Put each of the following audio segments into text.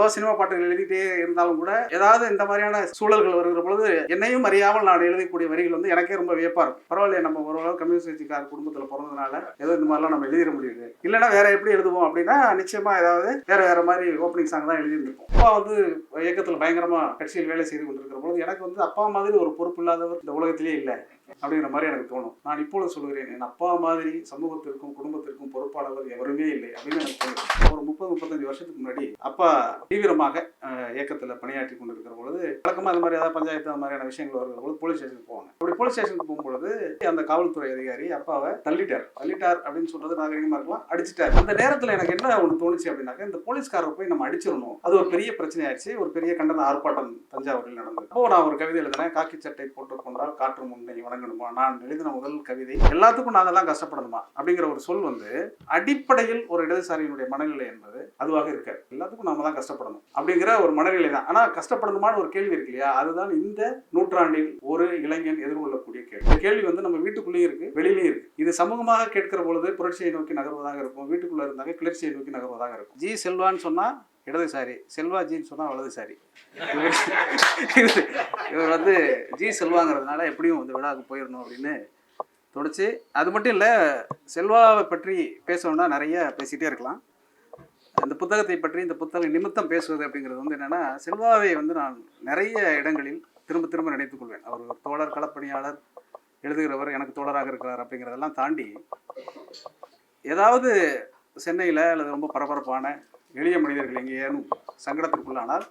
எவ்வளோ சினிமா பாட்டுகள் எழுதிட்டே இருந்தாலும் கூட ஏதாவது இந்த மாதிரியான சூழல்கள் வருகிற பொழுது என்னையும் அறியாமல் நான் எழுதக்கூடிய வரிகள் வந்து எனக்கே ரொம்ப வியப்பா இருக்கும். பரவாயில்லையே நம்ம ஓரளவு கம்யூனிஸ்ட் கட்சிக்கார குடும்பத்தில் பிறந்ததுனால ஏதோ இந்த மாதிரிலாம் நம்ம எழுதிட முடியுது. இல்லைன்னா வேற எப்படி எழுதுவோம் அப்படின்னா நிச்சயமா ஏதாவது வேற வேற மாதிரி ஓப்பனிங் சாங் தான் எழுதியிருந்திருப்போம். அப்பா வந்து இயக்கத்தில் பயங்கரமா கட்சியில் வேலை செய்து கொண்டிருக்கிற பொழுது எனக்கு வந்து அப்பா மாதிரி ஒரு பொறுப்பு இல்லாதவர் இந்த உலகத்திலே இல்லை. அப்படிங்கிற மாதிரி எனக்கு தோணும். நான் இப்பொழுது சொல்கிறேன் என் அப்பா மாதிரி சமூகத்திற்கும் குடும்பத்திற்கும் பொறுப்பாளர்கள் எவருமே இல்லை அப்படின்னு எனக்கு தோணும் ஒரு முப்பது முப்பத்தஞ்சு வருஷத்துக்கு முன்னாடி அப்பா தீவிரமாக இயக்கத்தில் பணியாற்றி பணியாற்றி கொண்டிருக்கிற பொழுது வழக்கமாக அந்த மாதிரி ஏதாவது பஞ்சாயத்து அந்த மாதிரியான விஷயங்கள் வருகிற பொழுது போலீஸ் ஸ்டேஷனுக்கு போவாங்க. அப்படி போலீஸ் ஸ்டேஷனுக்கு போகும்பொழுது அந்த காவல்துறை அதிகாரி அப்பாவை தள்ளிட்டார். தள்ளிட்டார் அப்படின்னு சொல்றது நாகரிகமாக இருக்கலாம் அடிச்சிட்டார். அந்த நேரத்தில் எனக்கு என்ன ஒன்று தோணுச்சு அப்படின்னாக்க இந்த போலீஸ்காரரை போய் நம்ம அடிச்சிடணும். அது ஒரு பெரிய பிரச்சனை ஒரு பெரிய கண்டன ஆர்ப்பாட்டம் தஞ்சாவூரில் நடந்தது. அப்போ நான் ஒரு கவிதை எழுதினேன் காக்கி சட்டை போட்டுக் கொண்டால் காற்று முன்னை இறங்கணுமா? நான் எழுதின முதல் கவிதை எல்லாத்துக்கும் நாங்கள் தான் கஷ்டப்படணுமா? அப்படிங்கிற ஒரு சொல் வந்து அடிப்படையில் ஒரு இடதுசாரியினுடைய மனநிலை என்பது அதுவாக இருக்காது. எல்லாத்துக்கும் நாம தான் கஷ்டப்படணும் அப்படிங்கிற ஒரு மனநிலை தான். ஆனால் கஷ்டப்படணுமான ஒரு கேள்வி இருக்கு இல்லையா? அதுதான் இந்த நூற்றாண்டில் ஒரு இளைஞன் எதிர்கொள்ளக்கூடிய கேள்வி. கேள்வி வந்து நம்ம வீட்டுக்குள்ளேயும் இருக்கு வெளியிலையும் இருக்கு. இது சமூகமாக கேட்கிற பொழுது புரட்சியை நோக்கி நகர்வதாக இருக்கும் வீட்டுக்குள்ள இருந்தாங்க கிளர்ச்சியை நோக்கி நகர்வதாக இருக்கும். ஜி செல்வான்னு சொன்னா இடதுசாரி செல்வா ஜின்னு சொன்னால் வலதுசாரி. இவர் வந்து ஜி செல்வாங்கிறதுனால எப்படியும் வந்து விழாவுக்கு போயிடணும் அப்படின்னு தொடிச்சு அது மட்டும் இல்லை செல்வாவை பற்றி பேசணும்னா நிறைய பேசிகிட்டே இருக்கலாம். இந்த புத்தகத்தை பற்றி இந்த புத்தகம் நிமித்தம் பேசுவது அப்படிங்கிறது வந்து என்னென்னா செல்வாவை வந்து நான் நிறைய இடங்களில் திரும்ப திரும்ப நினைத்துக் கொள்வேன். அவர் தோழர் களப்பணியாளர் எழுதுகிறவர் எனக்கு தோழராக இருக்கிறார் அப்படிங்கிறதெல்லாம் தாண்டி ஏதாவது சென்னையில் அல்லது ரொம்ப பரபரப்பான எளிய மனிதர்கள் எங்கேயும் சங்கடத்திற்குள்ளானால்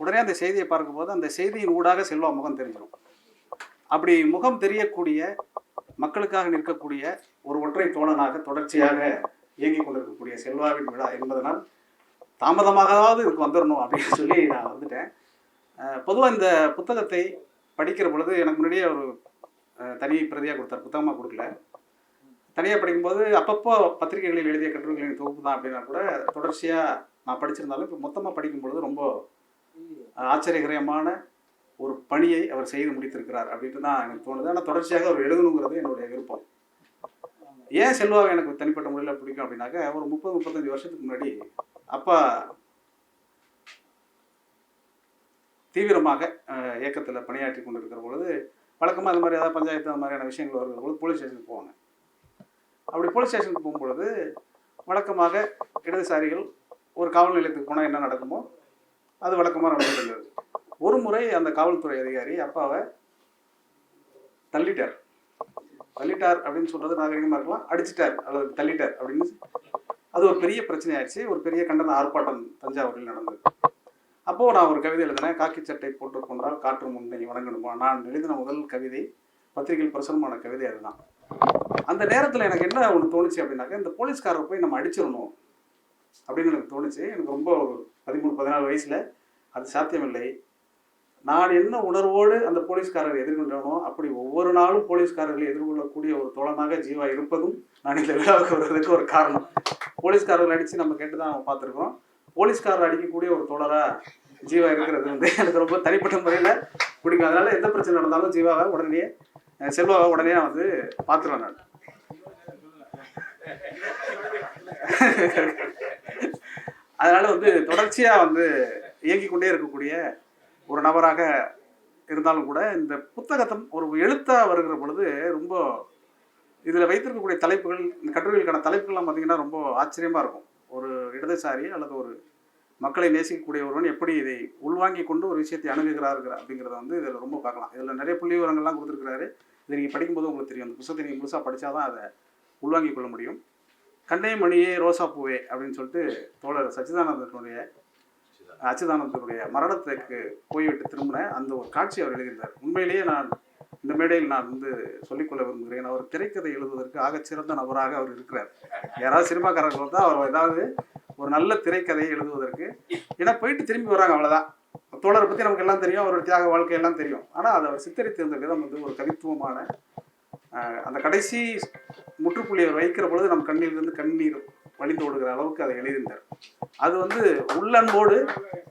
உடனே அந்த செய்தியை பார்க்கும்போது அந்த செய்தியின் ஊடாக செல்வா முகம் தெரிஞ்சிடும். அப்படி முகம் தெரியக்கூடிய மக்களுக்காக நிற்கக்கூடிய ஒரு ஒற்றை தோழனாக தொடர்ச்சியாக இயங்கிக் கொண்டிருக்கக்கூடிய செல்வாவின் விழா என்பதனால் தாமதமாகவாவது இதுக்கு வந்துடணும் அப்படின்னு சொல்லி நான் வந்துட்டேன். பொதுவாக இந்த புத்தகத்தை படிக்கிற பொழுது எனக்கு முன்னாடியே ஒரு தனி பிரதியாக கொடுத்தார். புத்தகமாக கொடுக்கல. தனியாக படிக்கும்போது அப்பப்போ பத்திரிகைகளில் எழுதிய கட்டுரைகளின் தொகுப்பு தான் அப்படின்னா கூட தொடர்ச்சியாக நான் படிச்சிருந்தாலும் இப்போ மொத்தமாக படிக்கும் பொழுது ரொம்ப ஆச்சரியகரமான ஒரு பணியை அவர் செய்து முடித்திருக்கிறார் அப்படின்ட்டு தான் எனக்கு தோணுது. ஆனால் தொடர்ச்சியாக அவர் எழுதணுங்கிறது என்னுடைய விருப்பம். ஏன் செல்வாவை எனக்கு தனிப்பட்ட முறையில் பிடிக்கும் அப்படின்னாக்க ஒரு முப்பது முப்பத்தஞ்சு வருஷத்துக்கு முன்னாடி அப்பா தீவிரமாக இயக்கத்தில் பணியாற்றி பணியாற்றி கொண்டிருக்கிற பொழுது வழக்கமாக அந்த மாதிரி ஏதாவது பஞ்சாயத்து அந்த மாதிரியான விஷயங்கள் வருகிற பொழுது போலீஸ் ஸ்டேஷனுக்கு போவாங்க. அப்படி போலீஸ் ஸ்டேஷனுக்கு போகும்பொழுது வழக்கமாக இடதுசாரிகள் ஒரு காவல் நிலையத்துக்கு போனால் என்ன நடக்குமோ அது வழக்கமாக நடந்து இருந்தது ஒரு முறை அந்த காவல்துறை அதிகாரி அப்பாவை தள்ளிட்டார். தள்ளிட்டார் அப்படின்னு சொல்றது நாகரிகமாக இருக்கலாம் அடிச்சிட்டார் அல்லது தள்ளிட்டார் அப்படின்னு அது ஒரு பெரிய பிரச்சனை ஆயிடுச்சு ஒரு பெரிய கண்டன ஆர்ப்பாட்டம் தஞ்சாவூரில் நடந்தது. அப்போது நான் ஒரு கவிதை எழுதினேன். காக்கி சட்டை போட்டுக் கொண்டால் காற்று முன்னை வணங்கணுமா? நான் எழுதின முதல் கவிதை பத்திரிகையில் பிரசுரமான கவிதை அதுதான். அந்த நேரத்தில் எனக்கு என்ன ஒன்று தோணுச்சு அப்படின்னாக்க இந்த போலீஸ்காரரை போய் நம்ம அடிச்சிடணும் அப்படின்னு எனக்கு தோணுச்சு. எனக்கு ரொம்ப பதிமூணு பதினாலு வயசில் அது சாத்தியமில்லை. நான் என்ன உணர்வோடு அந்த போலீஸ்காரரை எதிர்கொண்டனோ அப்படி ஒவ்வொரு நாளும் போலீஸ்காரர்களை எதிர்கொள்ளக்கூடிய ஒரு தோழமாக ஜீவா இருப்பதும் நான் இந்த விழாவுக்கு வருவதற்கு ஒரு காரணம். போலீஸ்காரர்கள் அடித்து நம்ம கேட்டு தான் நம்ம பார்த்துருக்கோம் போலீஸ்காரர் அடிக்கக்கூடிய ஒரு தோழராக ஜீவா இருக்கிறது வந்து எனக்கு ரொம்ப தனிப்பட்ட முறையில் பிடிக்கும். அதனால எந்த பிரச்சனை நடந்தாலும் ஜீவாவை உடனே செல்வாவை உடனே நான் வந்து பார்த்துருவேன் நான். அதனால வந்து தொடர்ச்சியா வந்து இயங்கிக் கொண்டே இருக்கக்கூடிய ஒரு நபராக இருந்தாலும் கூட இந்த புத்தகத்தம் ஒரு எழுத்தா வருகிற பொழுது ரொம்ப இதுல வைத்திருக்கக்கூடிய தலைப்புகள் இந்த கட்டுரைகளுக்கான தலைப்புகள்லாம் பார்த்தீங்கன்னா ரொம்ப ஆச்சரியமா இருக்கும். ஒரு இடதுசாரி அல்லது ஒரு மக்களை நேசிக்கக்கூடிய ஒருவன் எப்படி இதை உள்வாங்கி கொண்டு ஒரு விஷயத்தை அணுகுகிறார்கள் அப்படிங்கிறத வந்து இதில் ரொம்ப பார்க்கலாம். இதில் நிறைய புள்ளி விவரங்கள்லாம் கொடுத்துருக்கிறாரு. இதை நீங்கள் படிக்கும்போது உங்களுக்கு தெரியும். அந்த புத்தகத்தை நீங்கள் முழுசாக படித்தாதான் அதை உள்வாங்கிக் கொள்ள முடியும். கண்ணே மணியே ரோசா பூவே அப்படின்னு சொல்லிட்டு தோழர் சச்சிதானந்தனுடைய அச்சுதானந்தனுடைய மரணத்துக்கு போய்விட்டு திரும்பின அந்த ஒரு காட்சி அவர் எழுதியிருந்தார். உண்மையிலேயே நான் இந்த மேடையில் நான் வந்து சொல்லிக்கொள்ள விரும்புகிறேன். அவர் திரைக்கதை எழுதுவதற்கு ஆகச் சிறந்த நபராக அவர் இருக்கிறார். யாராவது சினிமாக்காரர்கள் வந்தால் அவர் ஏதாவது ஒரு நல்ல திரைக்கதையை எழுதுவதற்கு ஏன்னா போயிட்டு திரும்பி வராங்க அவ்வளோதான் தோழரை பற்றி நமக்கு எல்லாம் தெரியும். அவரோட தியாக வாழ்க்கை எல்லாம் தெரியும். ஆனால் அதை அவர் சித்தரித்திருந்த விதம் வந்து ஒரு கவித்துவமான அந்த கடைசி முற்றுப்புள்ளி அவர் வைக்கிற பொழுது நம் கண்ணிலிருந்து கண்ணீர் வழிந்து ஓடுகிற அளவுக்கு அதை எழுதியிருந்தார். அது வந்து உள்ளன்போடு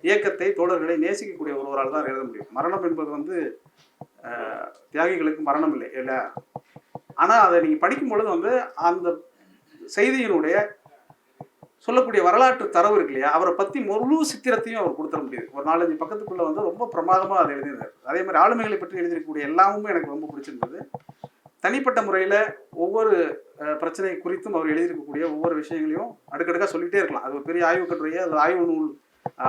இயக்கத்தை தோழர்களை நேசிக்கக்கூடிய ஒருவரால் தான் எழுத முடியும். மரணம் என்பது வந்து தியாகிகளுக்கு மரணம் இல்லை இல்லை? ஆனால் அதை நீங்கள் படிக்கும் பொழுது வந்து அந்த செய்தியினுடைய சொல்லக்கூடிய வரலாற்று தரவு இருக்கு இல்லையா? அவரை பற்றி முழு சித்திரத்தையும் அவர் கொடுத்துட முடியுது. ஒரு நாலஞ்சு பக்கத்துக்குள்ளே வந்து ரொம்ப பிரமாதமாக அதை எழுதியிருந்தார். அதே மாதிரி ஆளுமைகளை பற்றி எழுதியிருக்கக்கூடிய எல்லாமுமே எனக்கு ரொம்ப பிடிச்சிருந்தது. தனிப்பட்ட முறையில் ஒவ்வொரு பிரச்சனை குறித்தும் அவர் எழுதியிருக்கக்கூடிய ஒவ்வொரு விஷயங்களையும் அடுக்கடுக்காக சொல்லிகிட்டே இருக்கலாம். அது ஒரு பெரிய ஆய்வு கட்டுரையே? அது ஆய்வு நூல்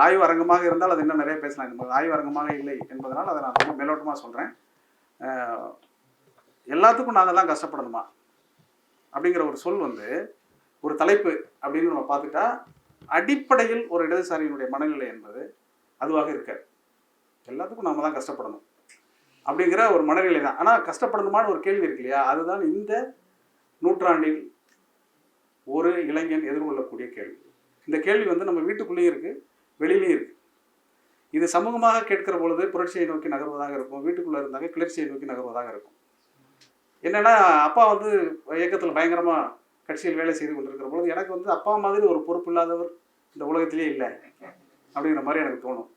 ஆய்வு அரங்கமாக இருந்தால் அது இன்னும் நிறைய பேசலாம். என்பது ஆய்வு அரங்கமாக இல்லை என்பதனால் அதை நான் ரொம்ப மேலோட்டமாக சொல்கிறேன் எல்லாத்துக்கும் நாங்கள் தான் கஷ்டப்படணுமா? அப்படிங்கிற ஒரு சொல் வந்து ஒரு தலைப்பு அப்படின்னு நம்ம பார்த்துட்டா அடிப்படையில் ஒரு இடதுசாரியினுடைய மனநிலை என்பது அதுவாக இருக்காது. எல்லாத்துக்கும் நாம தான் கஷ்டப்படணும். அப்படிங்கிற ஒரு மனநிலை தான். ஆனால் கஷ்டப்படணுமான ஒரு கேள்வி இருக்கு இல்லையா? அதுதான் இந்த நூற்றாண்டில் ஒரு இளைஞன் எதிர்கொள்ளக்கூடிய கேள்வி. இந்த கேள்வி வந்து நம்ம வீட்டுக்குள்ளேயும் இருக்குது வெளியிலையும் இருக்குது இது சமூகமாக கேட்கிற பொழுது புரட்சியை நோக்கி நகர்வதாக இருக்கும் வீட்டுக்குள்ளே இருந்தாங்க கிளர்ச்சியை நோக்கி நகர்வதாக இருக்கும். என்னென்னா அப்பா வந்து இயக்கத்தில் பயங்கரமாக கட்சியில் வேலை செய்து கொண்டிருக்கிற பொழுது எனக்கு வந்து அப்பா மாதிரி ஒரு பொறுப்பு இல்லாதவர் இந்த உலகத்திலே இல்லை அப்படிங்கிற மாதிரி எனக்கு தோணும்.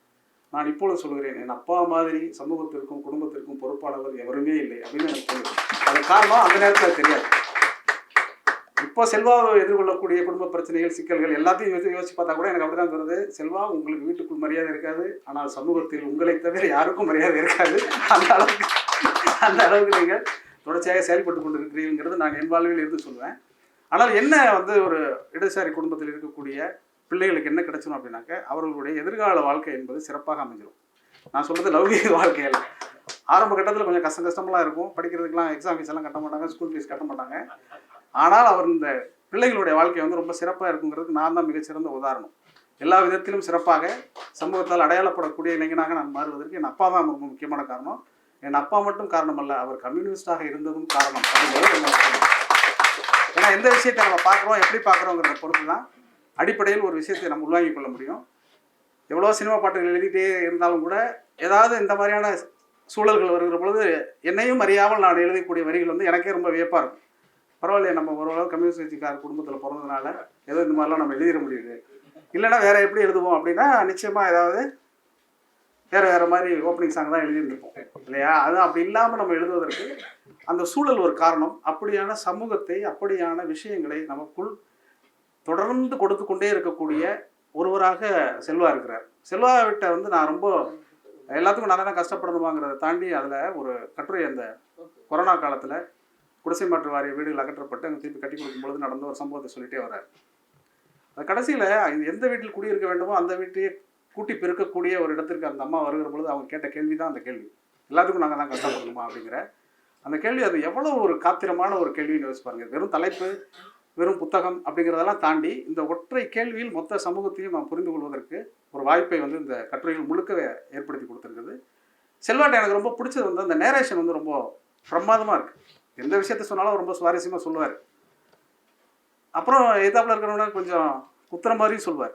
நான் இப்பொழுது சொல்கிறேன் என் அப்பா மாதிரி சமூகத்திற்கும் குடும்பத்திற்கும் பொறுப்பானவர் எவருமே இல்லை அப்படின்னு எனக்கு தோணுது. அது காரணம் அந்த நேரத்தில் தெரியாது. இப்போ செல்வாவை எதிர்கொள்ளக்கூடிய குடும்ப பிரச்சனைகள் சிக்கல்கள் எல்லாத்தையும் யோசிச்சு யோசிச்சு பார்த்தா கூட எனக்கு அப்படிதான் தருது செல்வா உங்களுக்கு வீட்டுக்குள் மரியாதை இருக்காது. ஆனால் சமூகத்தில் உங்களை தவிர யாருக்கும் மரியாதை இருக்காது. அந்த அளவுக்கு அந்த அளவுக்கு நீங்கள் தொடர்ச்சியாக செயல்பட்டு கொண்டு இருக்கிறீங்கிறது நான் என் வாழ்வில் இருந்து சொல்லுவேன் ஆனால் என்ன வந்து ஒரு இடதுசாரி குடும்பத்தில் இருக்கக்கூடிய பிள்ளைகளுக்கு என்ன கிடைச்சிடும் அப்படின்னாக்க அவர்களுடைய எதிர்கால வாழ்க்கை என்பது சிறப்பாக அமைஞ்சிடும் நான் சொல்கிறது லௌகிக வாழ்க்கையில் ஆரம்ப கட்டத்தில் கொஞ்சம் கஷ்டம் கஷ்டமெல்லாம் இருக்கும். படிக்கிறதுக்கெல்லாம் எக்ஸாம் ஃபீஸ் எல்லாம் கட்ட மாட்டாங்க ஸ்கூல் ஃபீஸ் கட்ட மாட்டாங்க. ஆனால் அவர் இந்த பிள்ளைகளுடைய வாழ்க்கை வந்து ரொம்ப சிறப்பாக இருக்குங்கிறதுக்கு நான் தான் மிகச்சிறந்த உதாரணம். எல்லா விதத்திலும் சிறப்பாக சமூகத்தால் அடையாளப்படக்கூடிய இளைஞனாக நான் மாறுவதற்கு என் அப்பா தான் ரொம்ப முக்கியமான காரணம். என் அப்பா மட்டும் காரணம் அல்ல அவர் கம்யூனிஸ்டாக இருந்ததும் காரணம். அப்படிங்கிறது ஏன்னா எந்த விஷயத்தை நம்ம பார்க்குறோம் எப்படி பார்க்குறோங்கிறத பொறுத்து தான் அடிப்படையில் ஒரு விஷயத்தை நம்ம உள்வாங்கிக் கொள்ள முடியும். எவ்வளோ சினிமா பாட்டுகள் எழுதிட்டே இருந்தாலும் கூட ஏதாவது இந்த மாதிரியான சூழல்கள் வருகிற பொழுது என்னையும் அறியாமல் நான் எழுதக்கூடிய வரிகள் வந்து எனக்கே ரொம்ப வியப்பாக இருக்கும். பரவாயில்லையே நம்ம ஓரளவு கம்யூனிஸ்ட் கட்சிக்கார குடும்பத்தில் பிறந்ததுனால ஏதோ இந்த மாதிரிலாம் நம்ம எழுதிட முடியுது. இல்லைன்னா வேற எப்படி எழுதுவோம் அப்படின்னா நிச்சயமாக ஏதாவது வேற வேற மாதிரி ஓப்பனிங் சாங் தான் எழுதியிருந்துருப்போம் இல்லையா? அது அப்படி இல்லாமல் நம்ம எழுதுவதற்கு அந்த சூழல் ஒரு காரணம். அப்படியான சமூகத்தை அப்படியான விஷயங்களை நமக்குள் தொடர்ந்து கொடுத்து கொண்டே இருக்கக்கூடிய ஒருவராக செல்வா இருக்கிறார். செல்வா விட்ட வந்து நான் ரொம்ப எல்லாத்துக்கும் நான் தான் கஷ்டப்படணுமாங்கிறத தாண்டி அதில் ஒரு கட்டுரை அந்த கொரோனா காலத்தில் குடிசை மாற்று வாரிய வீடுகள் அகற்றப்பட்டு அங்கே திருப்பி கட்டி கொடுக்கும் பொழுது நடந்த ஒரு சம்பவத்தை சொல்லிட்டே வர்றார். அது கடைசியில் எந்த வீட்டில் குடியிருக்க வேண்டுமோ அந்த வீட்டையே கூட்டி பெருக்கக்கூடிய ஒரு இடத்திற்கு அந்த அம்மா வருகிற பொழுது அவங்க கேட்ட கேள்வி தான் அந்த கேள்வி. எல்லாத்துக்கும் நாங்கள் தான் கஷ்டப்படணுமா அப்படிங்கிற அந்த கேள்வி அது எவ்வளோ ஒரு காத்திரமான ஒரு கேள்வின்னு யோசிச்சு பாருங்க. வெறும் தலைப்பு வெறும் புத்தகம் அப்படிங்கிறதெல்லாம் தாண்டி இந்த ஒற்றை கேள்வியில் மொத்த சமூகத்தையும் நாம் புரிந்து கொள்வதற்கு ஒரு வாய்ப்பை வந்து இந்த கட்டுரைகள் முழுக்க ஏற்படுத்தி கொடுத்துருக்குது. செல்வாட்டை எனக்கு ரொம்ப பிடிச்சது வந்து அந்த நேரேஷன் வந்து ரொம்ப பிரமாதமாக இருக்குது எந்த விஷயத்த சொன்னாலும் ரொம்ப சுவாரஸ்யமாக சொல்லுவார். அப்புறம் எதாப்பில் இருக்கிறவங்க கொஞ்சம் குத்துற மாதிரியும் சொல்லுவார்.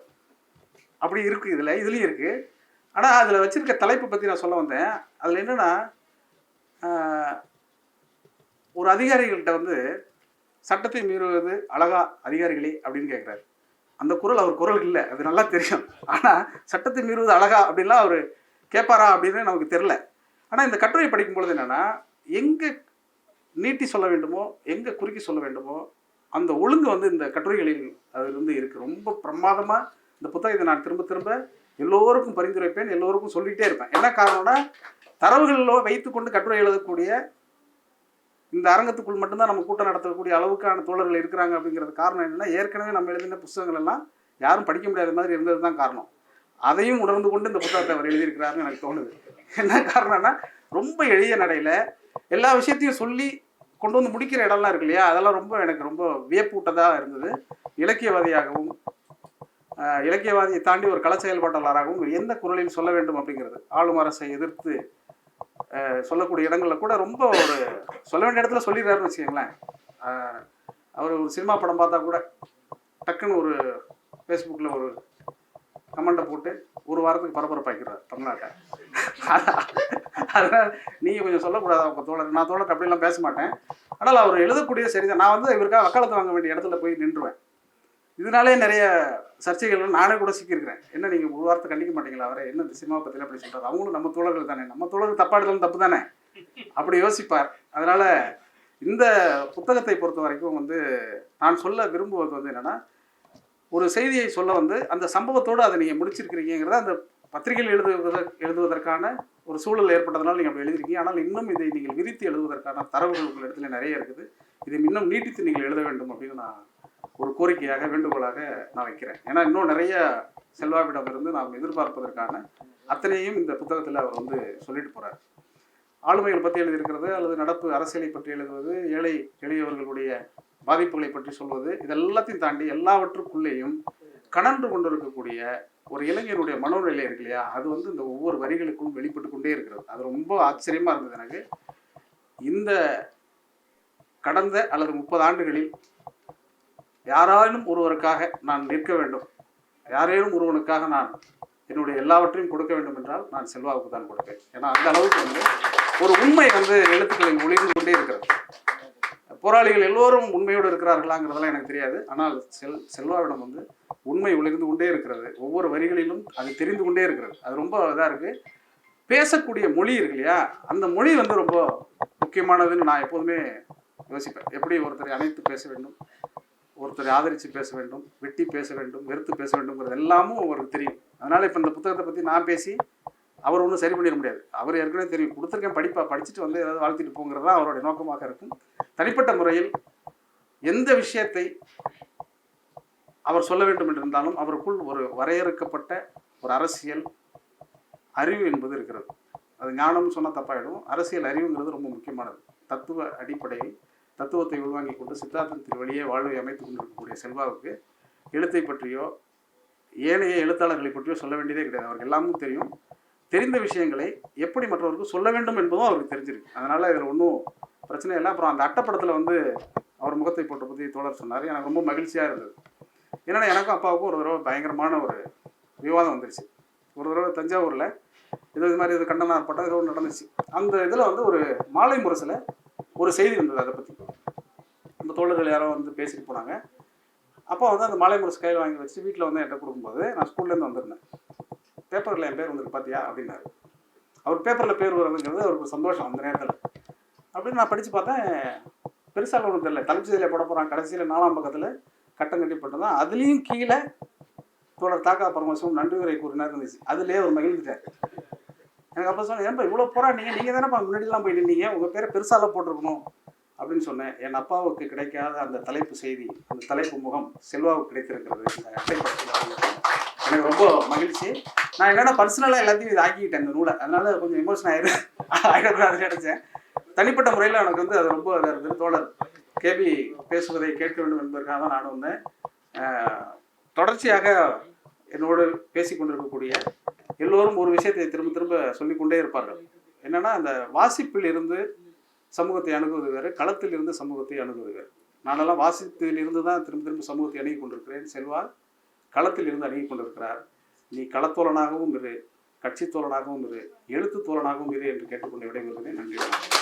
அப்படி இருக்குது இதில் இதுலேயும் இருக்குது ஆனால் அதில் வச்சுருக்க தலைப்பை பற்றி நான் சொல்ல வந்தேன். அதில் என்னென்னா ஒரு அதிகாரிகள்கிட்ட வந்து சட்டத்தை மீறுவது அழகா அதிகாரிகளே அப்படின்னு கேட்குறாரு அந்த குரல் அவர் குரல் இல்லை அது நல்லா தெரியும். ஆனால் சட்டத்தை மீறுவது அழகா அப்படின்லாம் அவர் கேட்பாரா அப்படின்னு நமக்கு தெரில ஆனால் இந்த கட்டுரை படிக்கும் பொழுது என்னென்னா எங்கே நீட்டி சொல்ல வேண்டுமோ எங்கே குறுக்கி சொல்ல வேண்டுமோ அந்த ஒழுங்கு வந்து இந்த கட்டுரைகளில் அது வந்து இருக்குது ரொம்ப பிரமாதமாக இந்த புத்தகத்தை நான் திரும்ப திரும்ப எல்லோருக்கும் பரிந்துரைப்பேன் எல்லோருக்கும் சொல்லிகிட்டே இருப்பேன். என்ன காரணம்னா தரவுகளிலோ வைத்துக்கொண்டு கட்டுரை எழுதக்கூடிய இந்த அரங்கத்துக்குள் மட்டும்தான் நம்ம கூட்டம் நடத்தக்கூடிய அளவுக்கான தோழர்கள் இருக்கிறாங்க அப்படிங்கிறது காரணம் என்னென்னா ஏற்கனவே நம்ம எழுதின புத்தகங்கள் எல்லாம் யாரும் படிக்க முடியாத மாதிரி இருந்தது தான் காரணம். அதையும் உணர்ந்து கொண்டு இந்த புத்தகத்தை அவர் எழுதியிருக்கிறாருன்னு எனக்கு தோணுது. என்ன காரணம்னா ரொம்ப எளிய நடையில் எல்லா விஷயத்தையும் சொல்லி கொண்டு வந்து முடிக்கிற இடம்லாம் இருக்கு இல்லையா? அதெல்லாம் ரொம்ப எனக்கு ரொம்ப வியப்பூட்டதாக இருந்தது. இலக்கியவாதியாகவும் இலக்கியவாதியை தாண்டி ஒரு கலை செயல்பாட்டாளராகவும் எந்த குரலில் சொல்ல வேண்டும் அப்படிங்கிறது ஆளும் அரசை எதிர்த்து சொல்லக்கூடிய இடங்கள்ல கூட ரொம்ப ஒரு சொல்ல வேண்டிய இடத்துல சொல்லிடுறாருன்னு வச்சுக்கோங்களேன். அவர் ஒரு சினிமா படம் பார்த்தா கூட டக்குன்னு ஒரு ஃபேஸ்புக்கில் ஒரு கமெண்ட்டை போட்டு ஒரு வாரத்துக்கு பரபரப்பாக்கிறார் தமிழ்நாட்டை. அதனால் நீங்கள் கொஞ்சம் சொல்லக்கூடாது அவங்க தோழர்? நான் தோழர் அப்படிலாம் பேச மாட்டேன். ஆனால் அவர் எழுதக்கூடிய சரிதான். நான் வந்து இவருக்காக வக்காலத்து வாங்க வேண்டிய இடத்துல போய் நின்றுவேன். இதனாலே நிறைய சர்ச்சைகள் நானே கூட சிக்கியிருக்கிறேன். என்ன நீங்கள் ஒரு வாரத்தை கண்டிக்க மாட்டீங்களா? அவரை என்ன இந்த சினிமா பற்றியில் அப்படி சொல்கிறார் அவங்களும் நம்ம தோழர்கள் தானே. நம்ம தோழர்கள் தப்பாடுதலும் தப்பு தானே? அப்படி யோசிப்பார். அதனால் இந்த புத்தகத்தை பொறுத்த வரைக்கும் வந்து நான் சொல்ல விரும்புவது வந்து என்னென்னா ஒரு செய்தியை சொல்ல வந்து அந்த சம்பவத்தோடு அதை நீங்கள் முடிச்சிருக்கிறீங்கிறத அந்த பத்திரிகையில் எழுதுவத எழுதுவதற்கான ஒரு சூழல் ஏற்பட்டதுனால நீங்கள் அப்படி எழுதிருக்கீங்க ஆனால் இன்னும் இதை நீங்கள் விரித்து எழுதுவதற்கான தரவுகள் உங்கள் இடத்துல நிறைய இருக்குது. இதை இன்னும் நீட்டித்து நீங்கள் எழுத வேண்டும் அப்படின்னு நான் ஒரு கோரிக்கையாக வேண்டுகோளாக நான் வைக்கிறேன். ஏன்னா இன்னும் நிறைய செல்வாவிடமிருந்து நாம் எதிர்பார்ப்பதற்கான அத்தனையும் இந்த புத்தகத்தில் அவர் வந்து சொல்லிட்டு போகிறார் ஆளுமைகள் பற்றி எழுதியிருக்கிறது அல்லது நடப்பு அரசியலை பற்றி எழுதுவது ஏழை எளியவர்களுடைய பாதிப்புகளை பற்றி சொல்வது இதெல்லாத்தையும் தாண்டி எல்லாவற்றுக்குள்ளேயும் கணன்று கொண்டிருக்கக்கூடிய ஒரு இளைஞருடைய மனோநிலை இருக்கு இல்லையா? அது வந்து இந்த ஒவ்வொரு வரிகளுக்கும் வெளிப்பட்டு கொண்டே இருக்கிறது. அது ரொம்ப ஆச்சரியமா இருந்தது எனக்கு. இந்த கடந்த அல்லது முப்பது ஆண்டுகளில் யாராலும் ஒருவருக்காக நான் நிற்க வேண்டும். யாரேனும் ஒருவனுக்காக நான் என்னுடைய எல்லாவற்றையும் கொடுக்க வேண்டும் என்றால் நான் செல்வாவுக்கு தான் கொடுப்பேன். ஏன்னா அந்த அளவுக்கு வந்து ஒரு உண்மை வந்து எழுத்துக்களில் ஒளிந்து கொண்டே இருக்கிறது. போராளிகள் எல்லோரும் உண்மையோடு இருக்கிறார்களாங்கிறதெல்லாம் எனக்கு தெரியாது. ஆனால் செல் செல்வாவிடம் வந்து உண்மை ஒளிர்ந்து கொண்டே இருக்கிறது. ஒவ்வொரு வரிகளிலும் அது தெரிந்து கொண்டே இருக்கிறது. அது ரொம்ப இதாக இருக்கு. பேசக்கூடிய மொழி இருக்கு இல்லையா? அந்த மொழி வந்து ரொம்ப முக்கியமானதுன்னு நான் எப்போதுமே யோசிப்பேன். எப்படி ஒருத்தரை அணைத்து பேச வேண்டும்? ஒருத்தரை ஆதரித்து பேச வேண்டும் வெட்டி பேச வேண்டும் வெறுத்து பேச வேண்டும்ங்கிறது எல்லாமும் அவருக்கு தெரியும். அதனால் இப்போ இந்த புத்தகத்தை பற்றி நான் பேசி அவர் ஒன்றும் சரி பண்ணிட முடியாது. அவர் ஏற்கனவே தெரியும். கொடுத்துருக்கேன் படிப்பா படிச்சுட்டு வந்து ஏதாவது வாழ்த்திட்டு போங்கிறது தான் அவருடைய நோக்கமாக இருக்கும். தனிப்பட்ட முறையில் எந்த விஷயத்தை அவர் சொல்ல வேண்டும் என்றிருந்தாலும் அவருக்குள் ஒரு வரையறுக்கப்பட்ட ஒரு அரசியல் அறிவு என்பது இருக்கிறது. அது ஞானம்னு சொன்னால் தப்பாயிடும். அரசியல் அறிவுங்கிறது ரொம்ப முக்கியமானது. தத்துவ அடிப்படையில் தத்துவத்தை உள்வாங்கி கொண்டு சித்தாந்தத்தின் வழியே வாழ்வை அமைத்துக் கொண்டிருக்கக்கூடிய செல்வாவுக்கு எழுத்தை பற்றியோ ஏனைய எழுத்தாளர்களை பற்றியோ சொல்ல வேண்டியதே கிடையாது. அவருக்கு எல்லாமும் தெரியும். தெரிந்த விஷயங்களை எப்படி மற்றவருக்கு சொல்ல வேண்டும் என்பதும் அவருக்கு தெரிஞ்சிருக்கு. அதனால் இதில் ஒன்றும் பிரச்சனை இல்லை. அப்புறம் அந்த அட்டப்படத்தில் வந்து அவர் முகத்தை போட்ட பற்றி தோழர் சொன்னார். எனக்கு ரொம்ப மகிழ்ச்சியாக இருந்தது. என்னென்னா எனக்கும் அப்பாவுக்கும் ஒரு தடவை பயங்கரமான ஒரு விவாதம் வந்துருச்சு. ஒரு தடவை தஞ்சாவூரில் இது இது மாதிரி இது கண்டன ஆர்ப்பாட்டம் ஏதோ ஒன்று நடந்துச்சு. அந்த இதில் வந்து ஒரு மாலை முரசில் ஒரு செய்தி வந்தது அதை பற்றி அந்த தோழர்கள் யாரோ வந்து பேசிட்டு போனாங்க. அப்போ வந்து அந்த மாலை முரசு கையில் வாங்கி வச்சு வீட்டில் வந்து என்கிட்ட கொடுக்கும்போது நான் ஸ்கூல்லேருந்து வந்திருந்தேன். பேப்பரில் என் பேர் வந்துருக்கு பார்த்தியா அப்படின்னாரு. அவர் பேப்பரில் பேர் வருதுங்கிறது அவருக்கு ஒரு சந்தோஷம் அந்த நேரத்தில். அப்படின்னு நான் படித்து பார்த்தேன். பெருசாக ஒன்றும் தெரியல. தலைப்பு செய்தியில் போட போகிறான் கடைசியில் நாலாம் பக்கத்தில் கட்டம் கட்டி போட்டதான் அதுலேயும் கீழே தோழர் தாக்கா பரமசிவம் நன்றி உரை கூறினார் இருந்துச்சு. அதுலேயே ஒரு மகிழ்ந்துட்டார். எனக்கு அப்போ சொன்னேன் ஏன்பா இவ்வளோ போராடினீங்க நீங்கள் தானேப்பா முன்னாடிலாம் போய் நின்னீங்க? உங்கள் பேரை பெருசால போட்டிருக்கணும். அப்படின்னு சொன்னேன். என் அப்பாவுக்கு கிடைக்காத அந்த தலைப்பு செய்தி அந்த தலைப்பு முகம் செல்வாவுக்கு கிடைத்திருக்கிறது. இந்த எனக்கு ரொம்ப மகிழ்ச்சி. நான் என்னோட பர்சனலாக எல்லாத்தையும் இது ஆக்கிக்கிட்டேன் இந்த நூலை. அதனால கொஞ்சம் இமோஷன் ஆயிரு ஆகிடக்கூடாதுன்னு நினச்சேன். தனிப்பட்ட முறையில் எனக்கு வந்து அது ரொம்ப இதாக இருந்தது தோழர் கேபி பேசுவதை கேட்க வேண்டும் என்பதற்காக தான் நான் வந்தேன். தொடர்ச்சியாக என்னோடு பேசிக் கொண்டிருக்கக்கூடிய எல்லோரும் ஒரு விஷயத்தை திரும்ப திரும்ப சொல்லிக்கொண்டே இருப்பார்கள். என்னன்னா அந்த வாசிப்பில் இருந்து சமூகத்தை அணுகுவது வேறு களத்தில் இருந்து சமூகத்தை அணுகுவது வேறு. நானெல்லாம் வாசிப்பில் இருந்து தான் திரும்ப திரும்ப சமூகத்தை அணுகி கொண்டிருக்கிறேன் செல்வா களத்தில் இருந்து அணுகி கொண்டிருக்கிறார். நீ களத்தோழனாகவும் இரு கட்சி தோழனாகவும் இரு எழுத்து தோழனாகவும் இரு என்று கேட்டுக்கொண்டு விடைபெறுகிறேன். நன்றி